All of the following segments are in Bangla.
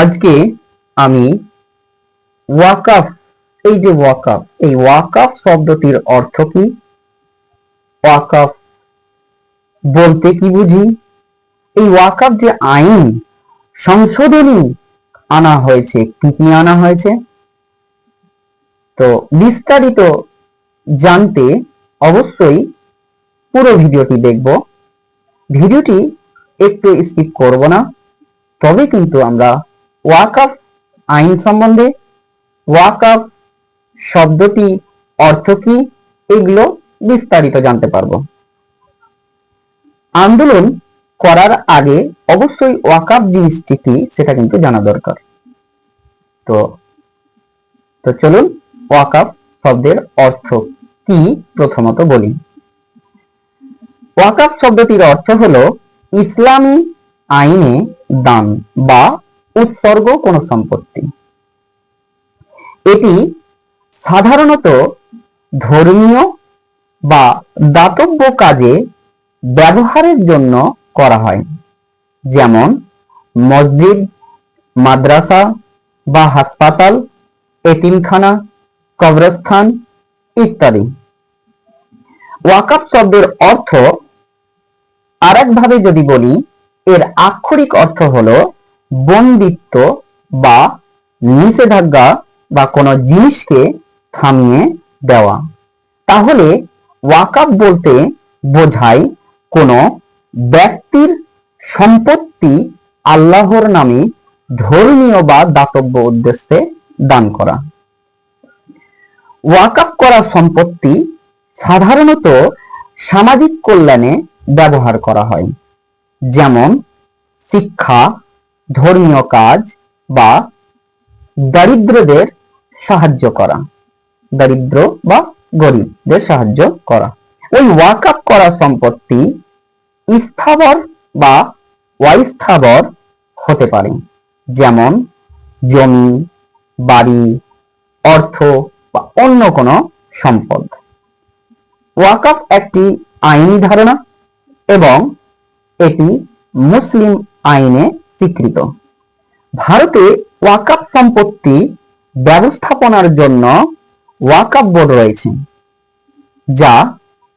আজকে আমি ওয়াকাফ, এই যে ওয়াকাফ, এই ওয়াকাফ শব্দটির অর্থ কি? ওয়াকাফ বলতে কি বুঝি? এই ওয়াকাফ যে আইন সংশোধনী আনা হয়েছে, কি কি আনা হয়েছে? তো বিস্তারিত জানতে অবশ্যই পুরো ভিডিওটি দেখব। ভিডিওটি একটু স্কিপ করব না, তবে কিন্তু আমরা ওয়াকাফ, আইন সম্বন্ধে। ওয়াকাফ শব্দটি অর্থ কি? এগুলো বিস্তারিত জানতে পারব। আন্দোলন করার আগে অবশ্যই ওয়াকাফ জিনিসটি কি সেটা কিন্তু জানা দরকার। তো তো চলুন ওয়াকাফ শব্দের অর্থ কি প্রথমত বলি। ওয়াকাফ শব্দটির অর্থ হলো ইসলামী আইনে দান বা উৎসর্গ কোনো সম্পত্তি। এটি সাধারণত ধর্মীয় বা দাতব্য কাজে ব্যবহারের জন্য করা হয়, যেমন মসজিদ, মাদ্রাসা বা হাসপাতাল, এতিমখানা, কবরস্থান ইত্যাদি। ওয়াকাফ শব্দের অর্থ আরেকভাবে যদি বলি, এর আক্ষরিক অর্থ হলো বন্দিত্ব বা নিষেধাজ্ঞা বা কোনো জিনিসকে থামিয়ে দেওয়া। তাহলে ওয়াকাফ বলতে বোঝায় কোনো ব্যক্তির সম্পত্তি আল্লাহর নামে ধর্মীয় বা দাতব্য উদ্দেশ্যে দান করা। ওয়াকাফ করা সম্পত্তি সাধারণত সামাজিক কল্যাণে ব্যবহার করা হয়। যেমন শিক্ষা ধর্মীয় কাজ বা দারিদ্রদের সাহায্য করা। দারিদ্র বা গরিবদের সাহায্য করা। ওই ওয়াকাপ করা সম্পত্তি স্থাবর বা অস্থাবর হতে পারে। যেমন জমি, বাড়ি, অর্থ বা অন্য কোনো সম্পদ। ওয়াকাফ একটি আইনি ধারণা এবং এটি মুসলিম আইনে স্বীকৃত। ভারতে ওয়াকাফ সম্পত্তি ব্যবস্থাপনার জন্য ওয়াকাপ বোর্ড রয়েছে, যা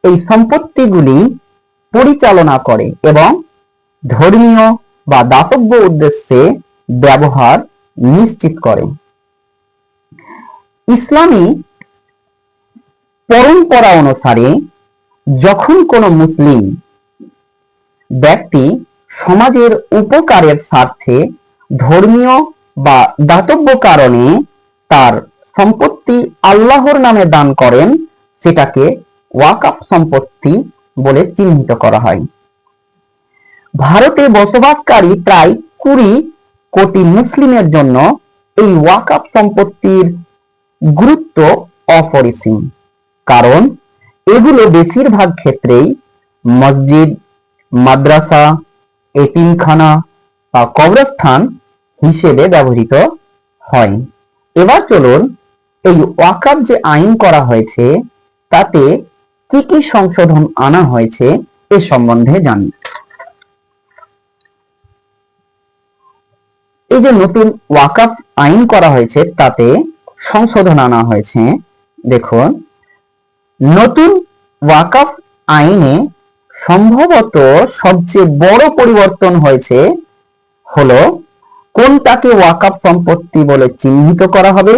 এই সম্পত্তিগুলি পরিচালনা করে এবং ধর্মীয় বা দাতব্য উদ্দেশ্যে ব্যবহার নিশ্চিত করে। ইসলামী পরম্পরা অনুসারে যখন কোনো মুসলিম ব্যক্তি সমাজের উপকারের স্বার্থে ধর্মীয় বা দাতব্য কারণে তার সম্পত্তি আল্লাহর নামে দান করেন, সেটাকে ওয়াকাফ সম্পত্তি বলে চিহ্নিত করা হয়। ভারতে বসবাসকারী প্রায় কুড়ি কোটি মুসলিমের জন্য এই ওয়াকাফ সম্পত্তির গুরুত্ব অপরিসীম। কারণ এগুলো বেশিরভাগ ক্ষেত্রেই মসজিদ, মাদ্রাসা এতিমখানা বা কবরস্থান হিসেবে ব্যবহৃত হয়। এবার চলুন এই ওয়াকাফ যে আইন করা হয়েছে, তাতে কি কি সংশোধন আনা হয়েছে এ সম্বন্ধে জানি। এই যে নতুন ওয়াকাফ আইন করা হয়েছে, তাতে সংশোধন আনা হয়েছে। দেখুন, নতুন ওয়াকাফ আইনে সম্ভবত সবচেয়ে বড় পরিবর্তন হয়েছে হলো কোনটাকে ওয়াকাফ সম্পত্তি বলে চিহ্নিত করা হবে,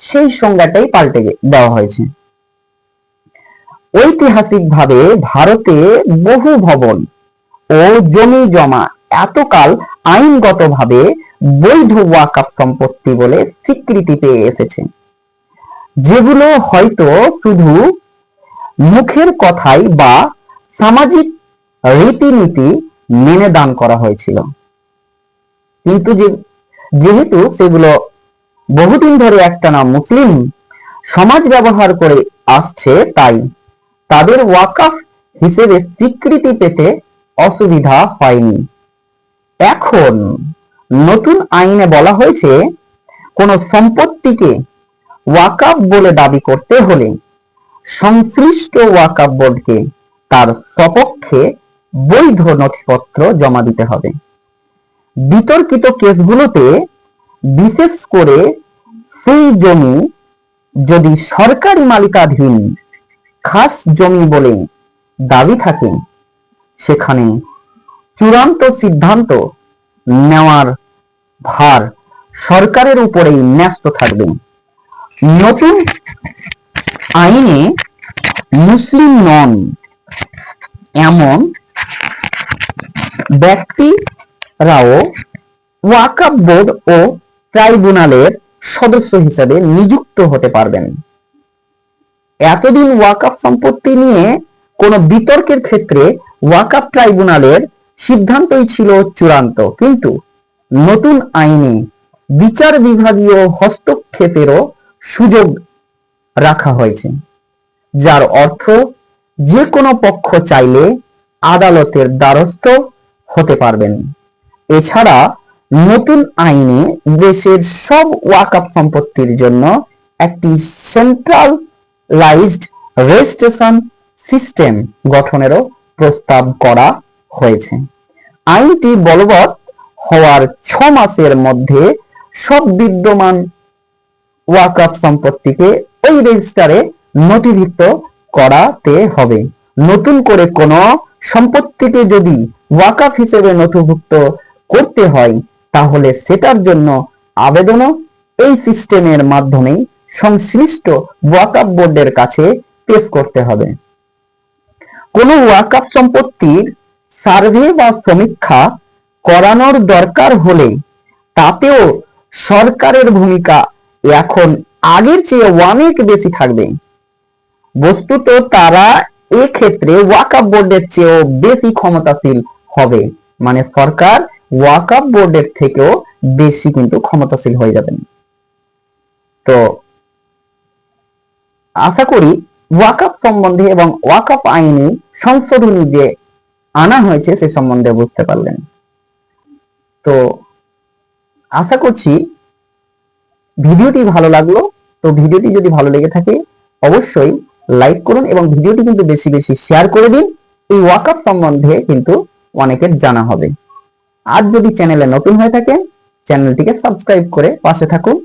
সেই সংজ্ঞাটাই পাল্টে দেওয়া হয়েছে। ঐতিহাসিকভাবে ভারতে বহু ভবন ও জমি জমা এতকাল আইনগতভাবে বৈধ ওয়াকাফ সম্পত্তি বলে স্বীকৃতি পেয়ে এসেছে। যেগুলো হয়তো শুধু মুখের কথাই বা সামাজিক রীতিনীতি মেনে দান করা হয়েছিল। কিন্তু যে যেহেতু সেগুলো বহুদিন ধরে একটানা মুসলিম সমাজ ব্যবহার করে আসছে, তাই তাদের ওয়াকাফ হিসেবে স্বীকৃতি পেতে অসুবিধা হয়নি। এখন নতুন আইনে বলা হয়েছে, কোন সম্পত্তিকে ওয়াকাফ বলে দাবি করতে হলে সংশ্লিষ্ট ওয়াকাফ বোর্ডকে তার সপক্ষে বৈধ নথিপত্র জমা দিতে হবে। বিতর্কিত কেসগুলোতে বিশেষ করে সেই জমি যদি সরকারি মালিকাধীন খাস জমি বলে দাবি থাকে, সেখানে চূড়ান্ত সিদ্ধান্ত নেওয়ার ভার সরকারের উপরেই ন্যস্ত থাকবে। নতুন আইনে মুসলিম নন এমন ব্যক্তিরাও ওয়াকাব বোর্ড ও ট্রাইব্যুনালের সদস্য হিসেবে নিযুক্ত হতে পারবেন। এতদিন ওয়াকাফ সম্পত্তি নিয়ে কোনো বিতর্কের ক্ষেত্রে ওয়াকাফ ট্রাইব্যুনালের সিদ্ধান্তই ছিল চূড়ান্ত, কিন্তু নতুন আইনে বিচার বিভাগীয় হস্তক্ষেপেরও সুযোগ রাখা হয়েছে, যার অর্থ যে কোনো পক্ষ চাইলে আদালতের দ্বারস্থ হতে পারবেন। এছাড়া নতুন আইনে দেশের সব ওয়াকাপ সম্পত্তির জন্য একটি সেন্ট্রালাইজড রেজিস্ট্রেশন সিস্টেম গঠনেরও প্রস্তাব করা হয়েছে। আইনটি বলবৎ হওয়ার ছ মাসের মধ্যে সব বিদ্যমান ওয়াকফ সম্পত্তিকে ওই রেজিস্টারে নথিভুক্ত করাতে হবে। নতুন করে কোনো সম্পত্তিকে যদি ওয়াকফ হিসেবে নথিভুক্ত করতে হয়, তাহলে সেটার জন্য আবেদনও এই সিস্টেমের মাধ্যমে সংশ্লিষ্ট ওয়াকফ বোর্ডের কাছে পেশ করতে হবে। কোনো ওয়াকফ সম্পত্তির সার্ভে বা সমীক্ষা করানোর দরকার হলে তাতেও সরকারের ভূমিকা এখন আগের চেয়ে অনেক বেশি থাকবে। বস্তুত তারা এক্ষেত্রে ওয়াকআপ বোর্ডের চেয়েও বেশি ক্ষমতাশীল হবে। মানে সরকার ওয়াকআপ বোর্ডের থেকেও বেশি কিন্তু ক্ষমতাশীল হয়ে যাবেন। তো আশা করি ওয়াকআপ সম্বন্ধে এবং ওয়াকআপ আইনে সংশোধনী যে আনা হয়েছে সে সম্বন্ধে বুঝতে পারলেন। তো আশা করছি ভিডিওটি ভালো লাগল। তো ভিডিওটি যদি ভালো লেগে থাকে, অবশ্যই লাইক করুন এবং ভিডিওটি কিন্তু বেশি বেশি শেয়ার করে দিন। এই ওয়াকআপ সম্বন্ধে কিন্তু অনেকের জানা হবে। আর যদি চ্যানেলে নতুন হয়ে থাকে চ্যানেলটিকে সাবস্ক্রাইব করে পাশে থাকুন।